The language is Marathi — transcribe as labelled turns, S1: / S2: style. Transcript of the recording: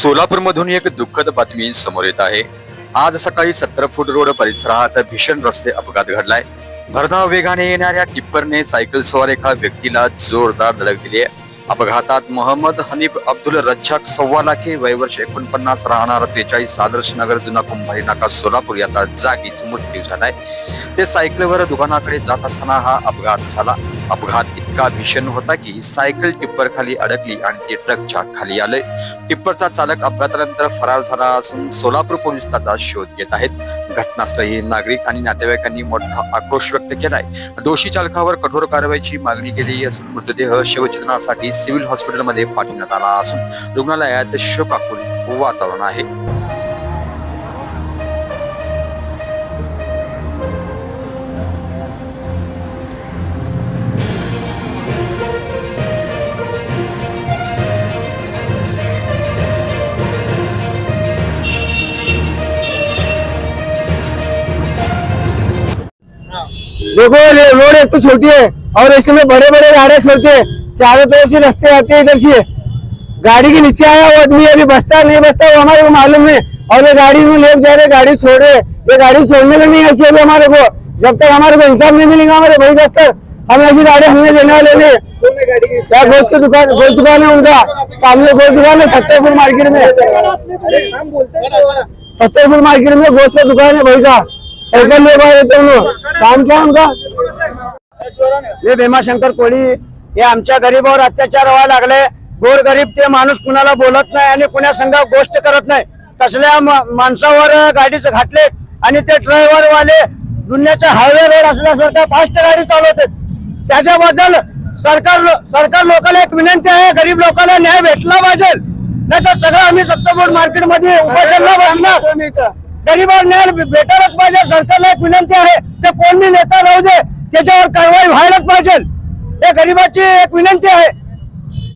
S1: सोलापूरमधून एक दुःखद बातमी समोर येत आहे. आज सकाळी सत्तर फूट रोड परिसरात भीषण रस्ते अपघात घडलाय. भरधाव वेगाने येणाऱ्या टिप्परने सायकल सवार एका व्यक्तीला जोरदार धडक दिली आहे. अपघातात मोहम्मद हनीफ अब्दुल रज्जाक सव्वा लाखे वयवर्ष एकोणपन्नास राहणार त्रेचाळीस आदर्श नगर जुना कुंभारी नाका सोलापूर याचा जागीच मृत्यू झालाय. ते सायकलवर दुकानाकडे जात असताना हा अपघात झाला. अपघात इतका भीषण होता की सायकल टिप्पर खाली अडकली आणि ते ट्रकच्या खाली आले टिप्परचा चालक अपघातानंतर फरार झाला असून सोलापूर पोलीस त्याचा शोध घेत आहेत. घटनास्थळी नागरिक आणि नातेवाईकांनी मोठा आक्रोश व्यक्त केलाय. दोषी चालकावर कठोर कारवाईची मागणी केली असून मृतदेह शवचित्रणासाठी सिव्हिल हॉस्पिटलमध्ये पाठवण्यात आला असून रुग्णालयात शोकाकुल वातावरण आहे.
S2: देखो रोड एक तो छोटी है, और इसमें बड़े बड़े गाड़े छोड़ते हैं। चारों तरफ़ से रस्ते आते हैं इधर से। गाड़ी के नीचे आया वो आदमी अभी बसता नहीं बसता वो हमारे को मालूम है। और ये गाड़ी में लोग जा रहे गाड़ी छोड़ रहे ये गाड़ी छोड़ने का नहीं ऐसी अभी हमारे को। जब तक हमारे को इंसाफ नहीं मिलेगा हमारे भाई दस्तर हम ऐसी गाड़ी हमने देने वाले नहीं। क्या गोश्त की दुकान गोश्त दुकान है उनका? सामने गोश्त दुकान है सत्तरपुर मार्केट में। सत्तरपुर मार्केट में गोश्त का दुकान है भाई का। काम क्या है हे भीमाशंकर कोळी हे आमच्या गरीबावर अत्याचार व्हायला लागले. गोर गरीब ते माणूस कुणाला बोलत नाही आणि कुणा संघ गोष्ट करत नाही. तसल्या माणसावर गाडीच घातले आणि ते ड्रायव्हर वाले दुनियाच्या हायवे रोड असल्यासारखं फास्ट गाडी चालवते. त्याच्याबद्दल सरकार सरकार लोकांना एक विनंती आहे. गरीब लोकांना न्याय भेटला पाहिजे. नाही तर सगळं आम्ही सत्तरपूर मार्केटमध्ये मध्ये उपोषणला बसणार. गरीबावर न्याय भेटायलाच पाहिजे सरकारला एक विनंती आहे ते कोणी नेता राहू दे त्याच्यावर कारवाई व्हायलाच पाहिजे. हे गरीबाची एक विनंती आहे.